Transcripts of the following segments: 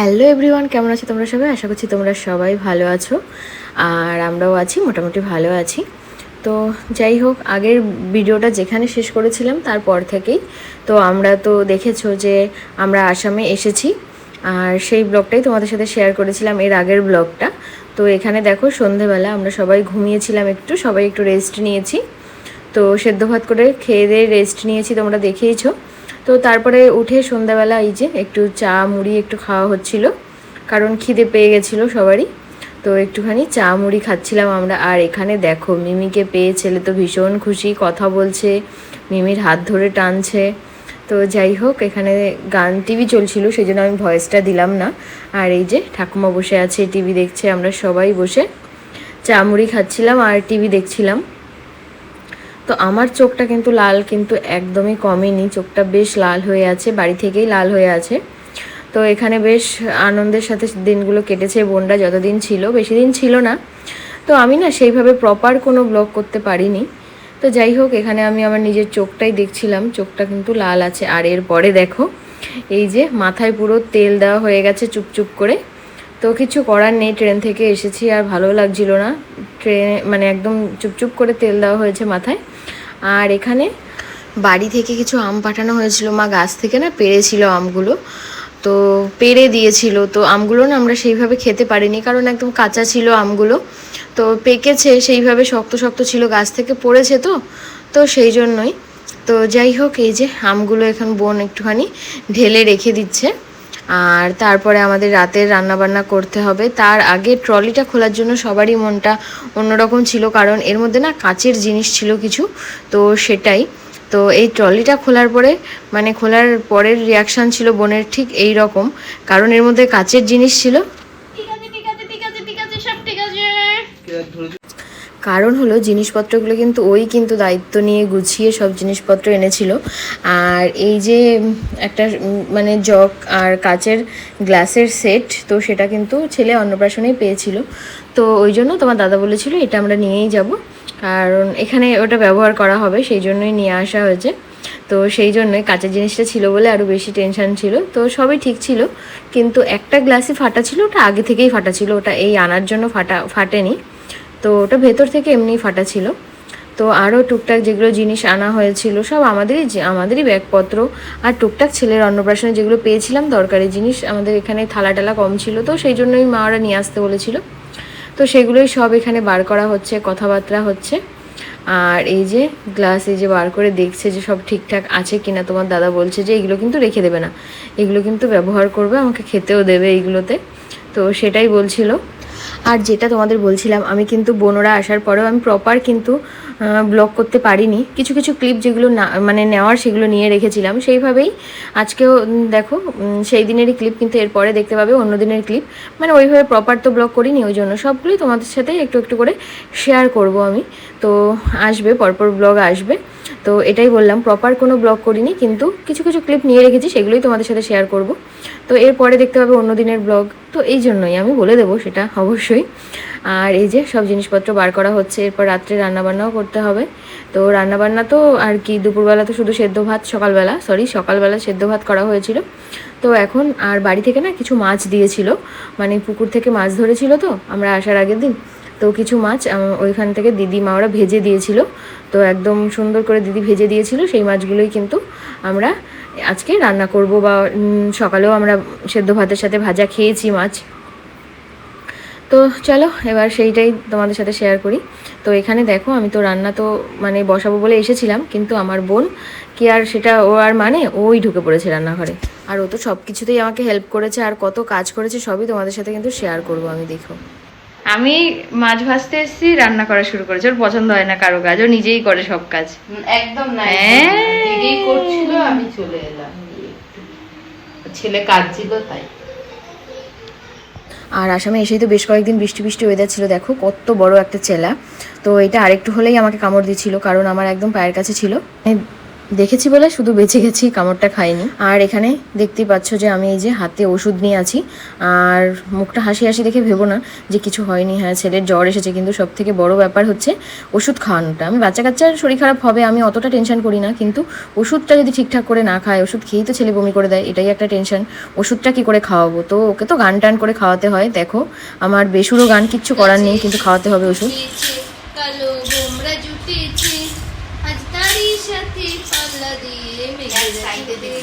Hello everyone, কেমন আছো তোমরা সবাই? আশা করছি তোমরা সবাই ভালো আছো। আর আমরাও আছি, মোটামুটি ভালো আছি। তো যাই হোক, আগের ভিডিওটা যেখানে শেষ করেছিলাম, তারপর থেকেই। তো আমরা তো দেখেছ যে আমরা আসামে এসেছি। আর সেই ব্লগটাই তোমাদের সাথে শেয়ার করেছিলাম, এর আগের ব্লগটা। তো এখানে দেখো, সন্ধেবেলা আমরা সবাই ঘুমিয়েছিলাম একটু, সবাই একটু রেস্ট নিয়েছি। তো সেদ্ধ ভাত করে খেয়ে দিয়ে রেস্ট নিয়েছি, তোমরা দেখেইছো। তো তারপরে উঠে সন্ধ্যাবেলা এই যে একটু চা মুড়ি একটু খাওয়া হচ্ছিল, কারণ খিদে পেয়ে গেছিল সবারই। তো একটুখানি চা মুড়ি খাচ্ছিলাম আমরা, আর এখানে দেখো মিমিকে পেয়ে ছেলে তো ভীষণ খুশি, কথা বলছে, মিমির হাত ধরে টানছে। তো যাই হোক, এখানে গান টিভি চলছিল সেই জন্য আমি ভয়েসটা দিলাম না। আর এই যে ঠাকুমা বসে আছে, টিভি দেখছে, আমরা সবাই বসে চা মুড়ি খাচ্ছিলাম আর টিভি দেখছিলাম। তো আমার চোখটা কিন্তু লাল, কিন্তু একদমই কমেনি। চোখটা বেশ লাল হয়ে আছে, বাড়ি থেকেই লাল হয়ে আছে। তো এখানে বেশ আনন্দের সাথে দিনগুলো কেটেছে, বোনরা যতদিন ছিল, বেশি দিন ছিল না। তো আমি না সেইভাবে প্রপার কোনো ব্লগ করতে পারিনি। তো যাই হোক, এখানে আমি আমার নিজের চোখটাই দেখছিলাম, চোখটা কিন্তু লাল আছে। আর এরপরে দেখো, এই যে মাথায় পুরো তেল দেওয়া হয়ে গেছে চুপচুপ করে। তো কিছু করার নেই, ট্রেন থেকে এসেছি আর ভালো লাগছিল না। ট্রেনে মানে একদম চুপচুপ করে তেল দেওয়া হয়েছে মাথায়। আর এখানে বাড়ি থেকে কিছু আম পাঠানো হয়েছিল। মা গাছ থেকে না পেরেছিল আমগুলো। তো পেরে দিয়েছিল। তো আমগুলো না আমরা সেইভাবে খেতে পারিনি কারণ একদম কাঁচা ছিল আমগুলো। তো পেকেছে, সেইভাবে শক্ত শক্ত ছিল, গাছ থেকে পড়েছে তো। তো সেই জন্যই। তো যাই হোক, এই যে আমগুলো এখন বোন একটুখানি ঢেলে রেখে দিচ্ছে। আর তারপরে আমাদের রাতের রান্নাবান্না করতে হবে। তার আগে ট্রলিটা খোলার জন্য সবারই মনটা অন্যরকম ছিল কারণ এর মধ্যে না কাচের জিনিস ছিল কিছু তো সেটাই। তো এই ট্রলিটা খোলার পরে মানে খোলার পরের রিয়াকশান ছিল বোনের ঠিক এই রকম কারণ এর মধ্যে কাচের জিনিস ছিল। ঠিক আছে ঠিক আছে ঠিক আছে ঠিক আছে সব ঠিক আছে। কারণ হলো জিনিসপত্রগুলো কিন্তু ওই কিন্তু দায়িত্ব নিয়ে গুছিয়ে সব জিনিসপত্র এনেছিল। আর এই যে একটা মানে জগ আর কাচের গ্লাসের সেট, তো সেটা কিন্তু ছেলে অন্নপ্রাশনেই পেয়েছিল। তো ওই জন্য তোমার দাদা বলেছিল এটা আমরা নিয়েই যাব। কারণ এখানে ওটা ব্যবহার করা হবে, সেই জন্যই নিয়ে আসা হয়েছে। তো সেই জন্যই কাঁচের জিনিসটা ছিল বলে আরও বেশি টেনশন ছিল। তো সবই ঠিক ছিল, কিন্তু একটা গ্লাসই ফাটা ছিল, ওটা আগে থেকেই ফাটা ছিল, ওটা এই আনার জন্য ফাটা, ফাটেনি। তো ওটা ভেতর থেকে এমনি ফাটা ছিল। তো আরও টুকটাক যেগুলো জিনিস আনা হয়েছিল, সব আমাদেরই আমাদেরই ব্যাগপত্র আর টুকটাক ছেলের অন্নপ্রাশনে যেগুলো পেয়েছিলাম দরকারি জিনিস, আমাদের এখানে থালা টালা কম ছিল, তো সেই জন্যই মা ওরা নিয়ে আসতে বলেছিল। তো সেগুলোই সব এখানে বার করা হচ্ছে, কথাবার্তা হচ্ছে। আর এই যে গ্লাস এই যে বার করে দেখছে যে সব ঠিকঠাক আছে কিনা, তোমার দাদা বলছে যে এগুলো কিন্তু রেখে দেবে না। এগুলো কিন্তু ব্যবহার করবে, আমাকে খেতেও দেবে এইগুলোতে। তো সেটাই বলছিল। আর যেটা তোমাদের বলছিলাম আমি কিন্তু বোনরা আসার পরেও আমি প্রপার কিন্তু ব্লগ করতে পারিনি। কিছু কিছু ক্লিপ যেগুলো না মানে নেওয়ার সেগুলো নিয়ে রেখেছিলাম। সেইভাবেই আজকেও দেখো সেই দিনেরই ক্লিপ কিন্তু এরপরে দেখতে পাবে, অন্য দিনের ক্লিপ মানে ওইভাবে প্রপার তো ব্লগ করিনি, ওই জন্য সবগুলোই তোমাদের সাথে একটু একটু করে শেয়ার করব আমি। তো আসবে, পরপর ব্লগ আসবে। তো এটাই বললাম প্রপার কোনো ব্লগ করিনি, কিন্তু কিছু কিছু ক্লিপ নিয়ে রেখেছি, সেগুলোই তোমাদের সাথে শেয়ার করব। তো এরপরে দেখতে পাবে অন্য দিনের ব্লগ তো এই জন্যই আমি বলে দেবো সেটা অবশ্যই। আর এই যে সব জিনিসপত্র বার করা হচ্ছে, এরপর রাত্রে রান্নাবান্নাও করতে হবে। তো রান্নাবান্না তো আর কি, দুপুরবেলা তো শুধু সেদ্ধ ভাত, সকালবেলা সরি সকালবেলা সেদ্ধ ভাত করা হয়েছিল। তো এখন আর বাড়ি থেকে না কিছু মাছ দিয়েছিল মানে পুকুর থেকে মাছ ধরেছিল তো, আমরা আসার আগের দিন। তো কিছু মাছ ওইখান থেকে দিদি মা ওরা ভেজে দিয়েছিল। তো একদম সুন্দর করে দিদি ভেজে দিয়েছিল, সেই মাছগুলোই কিন্তু আমরা আজকে রান্না করব বা সকালেও আমরা সেদ্ধ ভাতের সাথে ভাজা খেয়েছি মাছ। তো চলো এবার সেইটাই তোমাদের সাথে শেয়ার করি। তো এখানে দেখো আমি তো রান্না তো মানে বসাবো বলে এসেছিলাম কিন্তু আমার বোন কি আর সেটা ও আর মানে ওই ঢুকে পড়েছে রান্নাঘরে। আর ও তো সব কিছুতেই আমাকে হেল্প করেছে আর কত কাজ করেছে সবই তোমাদের সাথে কিন্তু শেয়ার করব আমি দেখো। আমি মাছ ভাজতে এসেছি রান্না করা শুরু করেছি। ওর পছন্দ হয় না কারও কাজ ও নিজেই করে সব কাজ। একদম না হ্যাঁ। করছিল আমি চলে এলাম। ছেলে কাজ ছিল তাই। আর আসামে এসেই তো বেশ কয়েকদিন বৃষ্টি বৃষ্টি ওয়েদার ছিল, দেখো কত বড় একটা চেলা। তো এটা আরেকটু হলেই আমাকে কামড় দিচ্ছিল, কারণ আমার একদম পায়ের কাছে ছিল। দেখেছি বলে শুধু বেঁচে গেছি, কামড়টা খাইনি। আর এখানে দেখতেই পাচ্ছ যে আমি এই যে হাতে ওষুধ নিয়ে আছি। আর মুখটা হাসি হাসি দেখে ভেবো না যে কিছু হয়নি। হ্যাঁ ছেলের জ্বর এসেছে, কিন্তু সব থেকে বড় ব্যাপার হচ্ছে ওষুধ খাওয়ানোটা। আমি বাচ্চা কাচ্চার শরীর খারাপ হবে, আমি অতটা টেনশন করি না, কিন্তু ওষুধটা যদি ঠিকঠাক করে না খায়, ওষুধ খেয়েই তো ছেলে বমি করে দেয়, এটাই একটা টেনশন ওষুধটা কি করে খাওয়াবো? তো ওকে তো গান টান করে খাওয়াতে হয়। দেখো, আমার বেসুরো গান কিচ্ছু করার নেই, কিন্তু খাওয়াতে হবে ওষুধ।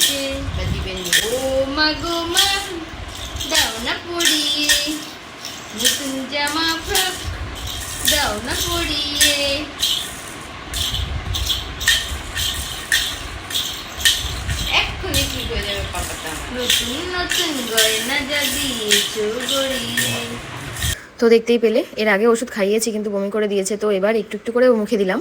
জুটেছে ও মা গো মা দাও না পড়িয়ে নতুন জামা ফ্রক দাও না পড়িয়ে এক্ষুনি ঠিক হয়ে যাবে আমার নতুন নতুন গয়না যা দিয়েছ গড়িয়ে। তো দেখতেই পেলে। এর আগে ওষুধ খাইয়েছি, কিন্তু বমি করে দিয়েছে। তো এবার একটু একটু করে মুখে দিলাম।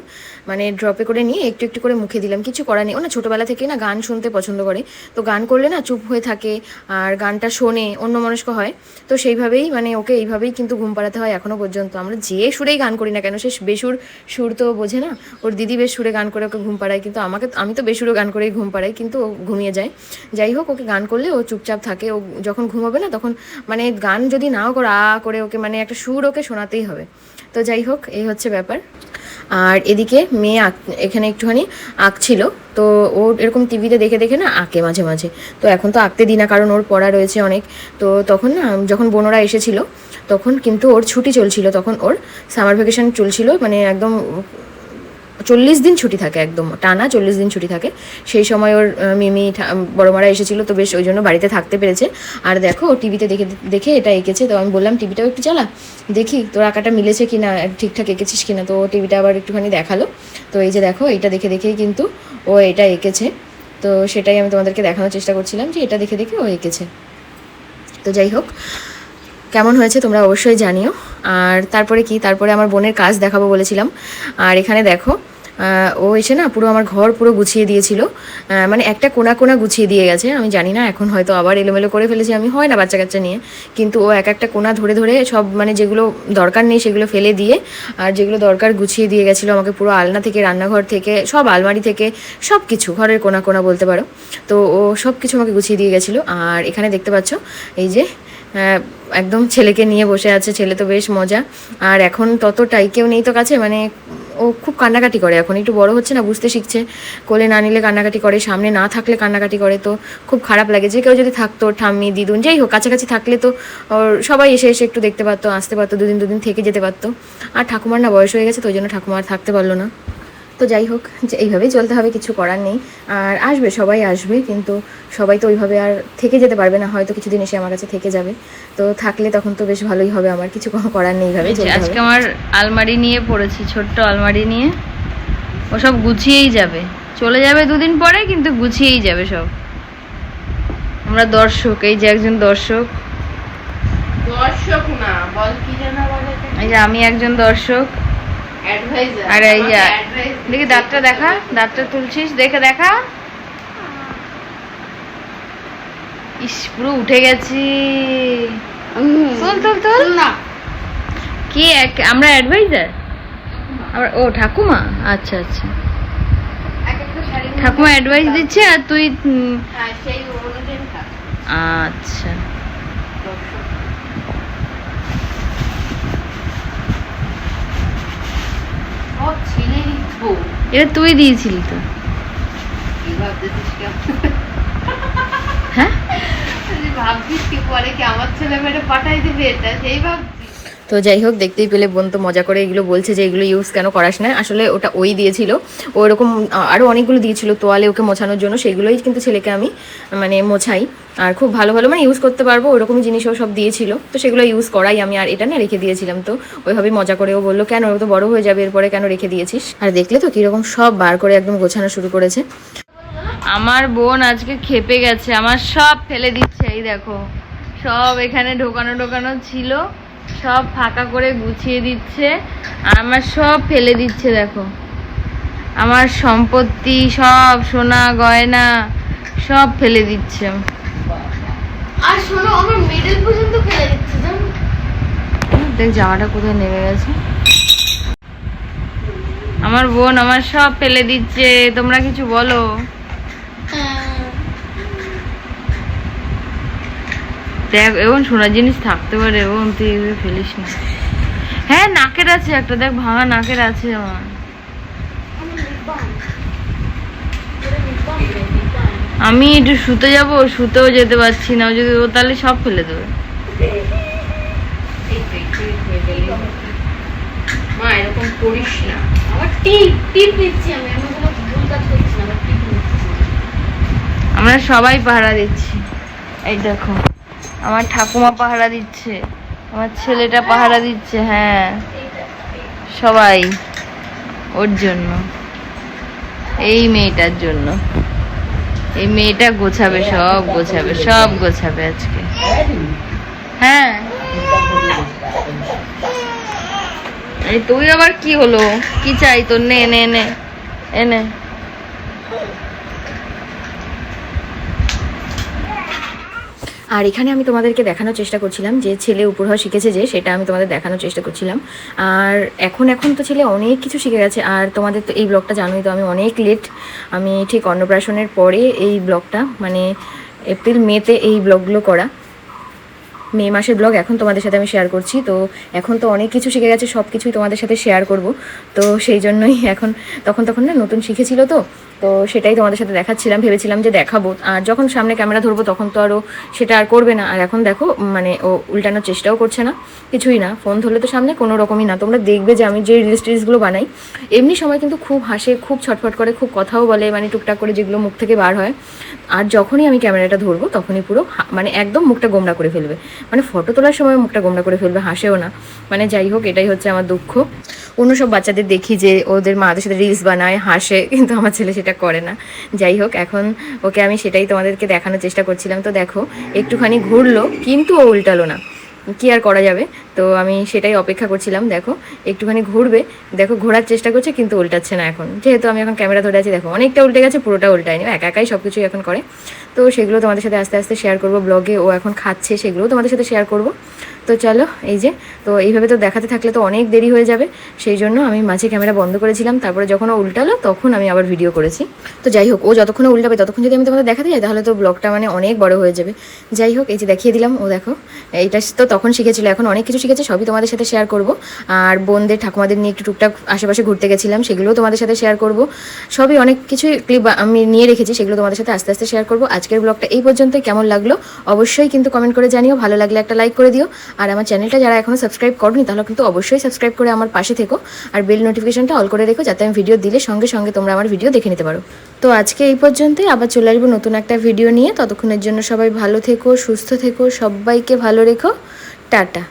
মানে ড্রপে করে নিয়ে একটু একটু করে মুখে দিলাম। কিছু করার নেই। ও না, ছোটোবেলা থেকে না গান শুনতে পছন্দ করে। তো গান করলে না চুপ হয়ে থাকে আর গানটা শোনে অন্য মনস্ক হয়। তো সেইভাবেই মানে ওকে এইভাবেই কিন্তু ঘুম পাড়াতে হয় এখনও পর্যন্ত। আমরা যে সুরেই গান করি না কেন, সে বেসুর সুর তো বোঝে না। ওর দিদি বেশ সুরে গান করে ওকে ঘুম পাড়ায়। কিন্তু আমাকে, আমি তো বেসুরও গান করেই ঘুম পাড়াই, কিন্তু ও ঘুমিয়ে যায়। যাই হোক, ওকে গান করলে ও চুপচাপ থাকে। ও যখন ঘুমাবে না, তখন মানে গান যদি নাও করে, আ করে ওকে মানে একটা সুর ওকে শোনাতেই হবে। তো যাই হোক, এই হচ্ছে ব্যাপার। আর এদিকে মেয়ে আঁক, এখানে একটুখানি আঁকছিল তো ও এরকম টিভিতে দেখে দেখে না আঁকে মাঝে মাঝে। তো এখন তো আঁকতে দিই না, কারণ ওর পড়া রয়েছে অনেক। তো তখন না, যখন বোনরা এসেছিল, তখন কিন্তু ওর ছুটি চলছিল। তখন ওর সামার ভ্যাকেশন চলছিল মানে একদম চল্লিশ দিন ছুটি থাকে একদম, টানা চল্লিশ দিন ছুটি থাকে। সেই সময় ওর মিমি, ঠা- বড় মারা এসেছিল তো বেশ ওই জন্য বাড়িতে থাকতে পেরেছে। আর দেখো, ও টিভিতে দেখে দেখে এটা এঁকেছে। তো আমি বললাম টিভিটাও একটু চালা, দেখি তোর আঁকাটা মিলেছে কি না ঠিকঠাক এঁকেছিস কি না তো টিভিটা আবার একটুখানি দেখাল। তো এই যে দেখো, এটা দেখে, দেখেই কিন্তু ও এটা এঁকেছে। তো সেটাই আমি তোমাদেরকে দেখানোর চেষ্টা করছিলাম যে এটা দেখে দেখে ও এঁকেছে। তো যাই হোক, কেমন হয়েছে তোমরা অবশ্যই জানিও। আর তারপরে কি? তারপরে আমার বোনের কাজ দেখাবো বলেছিলাম। আর এখানে দেখো ও এসে না পুরো আমার ঘর পুরো গুছিয়ে দিয়েছিল। মানে একটা কোনা কোনা গুছিয়ে দিয়ে গেছে। আমি জানি না, এখন হয়তো আবার এলোমেলো করে ফেলেছি। আমি হয় না বাচ্চা কাচ্চা নিয়ে। কিন্তু ও এক একটা কোনা ধরে ধরে সব মানে যেগুলো দরকার নেই সেগুলো ফেলে দিয়ে, আর যেগুলো দরকার গুছিয়ে দিয়ে গেছিল আমাকে পুরো আলনা থেকে, রান্নাঘর থেকে, সব আলমারি থেকে সব কিছু ঘরের কোনা কোনা বলতে পারো। তো ও সব কিছু আমাকে গুছিয়ে দিয়ে গেছিল। আর এখানে দেখতে পাচ্ছ, এই যে একদম ছেলেকে নিয়ে বসে আছে, ছেলে তো বেশ মজা। আর এখন ততটাই কেউ নেই তো কাছে? মানে ও খুব কান্নাকাটি করে এখন, একটু বড় হচ্ছে না, বুঝতে শিখছে। কোলে না নিলে কান্নাকাটি করে, সামনে না থাকলে কান্নাকাটি করে, তো খুব খারাপ লাগে। যে কেউ যদি থাকতো, ঠাম্মি, দিদুন, যাই হোক, কাছাকাছি থাকলে তো ওর সবাই এসে এসে একটু দেখতে পারতো, আসতে পারতো, দুদিন দুদিন থেকে যেতে পারতো। আর ঠাকুমার না বয়স হয়ে গেছে, তো ওই জন্য ঠাকুমার থাকতে পারল না। তো যাই হোক যে এইভাবেই চলতে হবে কিছু করার নেই। আর আসবে সবাই আসবে কিন্তু সবাই তো ওইভাবে আর থেকে যেতে পারবে না হয়তো কিছুদিন এসে আমার কাছে থেকে যাবে। তো থাকলে তখন তো বেশ ভালোই হবে আমার কিছু কোনো করার নেই এইভাবেই চলতে আজকে আমার আলমারি নিয়ে পড়েছি ছোট্ট আলমারি নিয়ে। ও সব গুছিয়েই যাবে। চলে যাবে দুদিন পরে কিন্তু গুছিয়েই যাবে সব। আমরা দর্শক এই যে একজন দর্শক। দর্শক না বল কি যেন বলে? এই যে আমি একজন দর্শক। আর এই যে দেখি দাঁতটা দেখা দাঁতটা তুলছিস দেখে দেখা। ইস পুরো উঠে গেছি। তোল তোল তোল। না। কি এক- আমরা অ্যাডভাইজার আমরা ও ঠাকুমা? আচ্ছা আচ্ছা। ঠাকুমা অ্যাডভাইস দিচ্ছে আর তুই হ্যাঁ আচ্ছা। ছেলেরই এটা তুই দিয়েছিলি তো। হ্যাঁ? ভাবছিস কি পরে কি আমার ছেলে মেয়েটা পাঠাই দিবে? এটা সেই ভাবছিস তো যাই হোক দেখতেই পেলে বোন তো মজা করে এগুলো বলছে যে এগুলো ইউজ কেন করাস না। আসলে ওটা ওই দিয়েছিল। ও এরকম আরও অনেকগুলো দিয়েছিল তোয়ালে ওকে মোছানোর জন্য। সেগুলোই কিন্তু ছেলেকে আমি মানে মোছাই। আর খুব ভালো ভালো মানে ইউজ করতে পারব ওরকম জিনিসও সব দিয়েছিল। তো সেগুলো ইউজ করাই আমি, আর এটা না রেখে দিয়েছিলাম তো। ওইভাবেই মজা করে ও বলল, কেন, ও তো বড় হয়ে যাবে, এরপরে কেন রেখে দিয়েছিস? আর দেখলে তো কীরকম সব বার করে একদম গোছানো শুরু করেছে। আমার বোন আজকে খেপে গেছে, আমার সব ফেলে দিচ্ছে, এই দেখো। সব এখানে ঢোকানো ঢোকানো ছিল। সব ফাঁকা করে গুছিয়ে দিচ্ছে। আর আমার সব ফেলে দিচ্ছে দেখো। আমার সম্পত্তি সব সোনা গয়না সব ফেলে দিচ্ছে। আর শোনো আমার মিডল পর্যন্ত ফেলে দিচ্ছে দেখ জামাটা কোথায় নেমে গেছে? আমার বোন আমার সব ফেলে দিচ্ছে। তোমরা কিছু বলো। দেখ এবং সোনার জিনিস থাকতে পারে এবং তুই এগুলো ফেলিস না। হ্যাঁ নাকের আছে একটা দেখ ভাঙা নাকের আছে আমার। আমি একটু শুতে যাব শুতেও যেতে পারছি না যদি ও তাহলে সব ফেলে দেবে। এই তো একটু গেলেই হতো। মা এরকম করিস না। আমার টিপ টিপ নিচ্ছি আমি আমি কোনো ভুল কাজ করছি না আমার টিপ নিচ্ছি। আমরা সবাই পাহারা দিচ্ছি। এই দেখো। আমার ঠাকুমা পাহারা দিচ্ছে। আমার ছেলেটা পাহারা দিচ্ছে হ্যাঁ। সবাই, ওর জন্য। এই মেয়েটার জন্য। এই মেয়েটা গোছাবে, সব গোছাবে সব গোছাবে আজকে। হ্যাঁ। এই তুই আবার কি হলো? কি চাই তোর? নে এনে নে। এনে। আর এখানে আমি তোমাদেরকে দেখানোর চেষ্টা করছিলাম যে ছেলে উপর হওয়া শিখেছে যে, সেটা আমি তোমাদের দেখানোর চেষ্টা করছিলাম। আর এখন এখন তো ছেলে অনেক কিছু শিখে গেছে, আর তোমাদের তো এই ব্লগটা জানোই তো আমি অনেক লেট আমি ঠিক অন্নপ্রাশনের পরে এই ব্লগটা মানে এপ্রিল মেতে এই ব্লগগুলো করা। মে মাসের ব্লগ এখন তোমাদের সাথে আমি শেয়ার করছি। তো এখন তো অনেক কিছু শিখে গেছে, সব কিছুই তোমাদের সাথে শেয়ার করব। তো সেই জন্যই এখন, তখন তখন না নতুন শিখেছিল তো। তো সেটাই তোমাদের সাথে দেখাচ্ছিলাম, ভেবেছিলাম যে দেখাবো। আর যখন সামনে ক্যামেরা ধরবো, তখন তো আরও সেটা আর করবে না। আর এখন দেখো মানে ও উল্টানোর চেষ্টাও করছে না। কিছুই না ফোন ধরলে তো সামনে কোনো রকমই না। তোমরা দেখবে যে আমি যে রিলস টিলসগুলো বানাই, এমনি সময় কিন্তু খুব হাসে, খুব ছটফট করে, খুব কথাও বলে মানে টুকটাক করে যেগুলো মুখ থেকে বার হয়। আর যখনই আমি ক্যামেরাটা ধরবো, তখনই পুরো মানে একদম মুখটা গোমরা করে ফেলবে। মানে ফটো তোলার সময় মুখটা গোমরা করে ফেলবে, হাসেও না। মানে যাই হোক, এটাই হচ্ছে আমার দুঃখ। অন্য সব বাচ্চাদের দেখি যে ওদের মাদের সাথে রিলস বানায়, হাসে, কিন্তু আমার ছেলে সেটা করে না। যাই হোক, এখন ওকে আমি সেটাই তোমাদেরকে দেখানোর চেষ্টা করছিলাম। তো দেখো, একটুখানি ঘুরলো, কিন্তু ও উল্টালো না। কি আর করা যাবে? তো আমি সেটাই অপেক্ষা করছিলাম, দেখো। একটুখানি ঘুরবে, দেখো, ঘোরার চেষ্টা করছে, কিন্তু উল্টাচ্ছে না এখন। যেহেতু আমি এখন ক্যামেরা ধরে আছি, দেখো, অনেকটা উল্টে গেছে, পুরোটা উল্টায়নি একা একাই সব কিছুই এখন করে। তো সেগুলো তোমাদের সাথে আস্তে আস্তে শেয়ার করব ব্লগে ও এখন খাচ্ছে, সেগুলোও তোমাদের সাথে শেয়ার করব। তো চলো, এই যে, তো এইভাবে তো দেখাতে থাকলে তো অনেক দেরি হয়ে যাবে। সেই জন্য আমি মাঝে ক্যামেরা বন্ধ করেছিলাম, তারপরে যখন ও উল্টালো তখন আমি আবার ভিডিও করেছি। তো যাই হোক, ও যতক্ষণ উল্টাবে ততক্ষণ যদি আমি তোমাদের দেখাতে যাই, তাহলে তো ব্লগটা মানে অনেক বড় হয়ে যাবে। যাই হোক, এই যে দেখিয়ে দিলাম, ও দেখো, এইটা তো তখন শিখেছিল, এখন অনেক কিছু শিখেছে, সবই তোমাদের সাথে শেয়ার করব। আর বোনদের, ঠাকুমাদের নিয়ে একটু টুকটাক আশেপাশে ঘুরতে গেছিলাম, সেগুলোও তোমাদের সাথে শেয়ার করব। সবই অনেক কিছুই ক্লিপ আমি নিয়ে রেখেছি, সেগুলো তোমাদের সাথে আস্তে আস্তে শেয়ার করব। আজকের ব্লগটা এই পর্যন্তই, কেমন লাগল অবশ্যই কিন্তু কমেন্ট করে জানিও, ভালো লাগলে একটা লাইক করে দিও। আর আমার চ্যানেলটা যারা এখনও সাবস্ক্রাইব করনি, তাহলে কিন্তু অবশ্যই সাবস্ক্রাইব করে আমার পাশে থেকো আর বেল নোটিফিকেশনটা অল করে রেখো যাতে আমি ভিডিও দিলে সঙ্গে সঙ্গে তোমরা আমার ভিডিও দেখে নিতে পারো। তো আজকে এই পর্যন্তই, আবার চলে আসব নতুন একটা ভিডিও নিয়ে। ততক্ষণের জন্য সবাই ভালো থেকো, সুস্থ থেকো, সবাইকে ভালো রেখো। টাটা।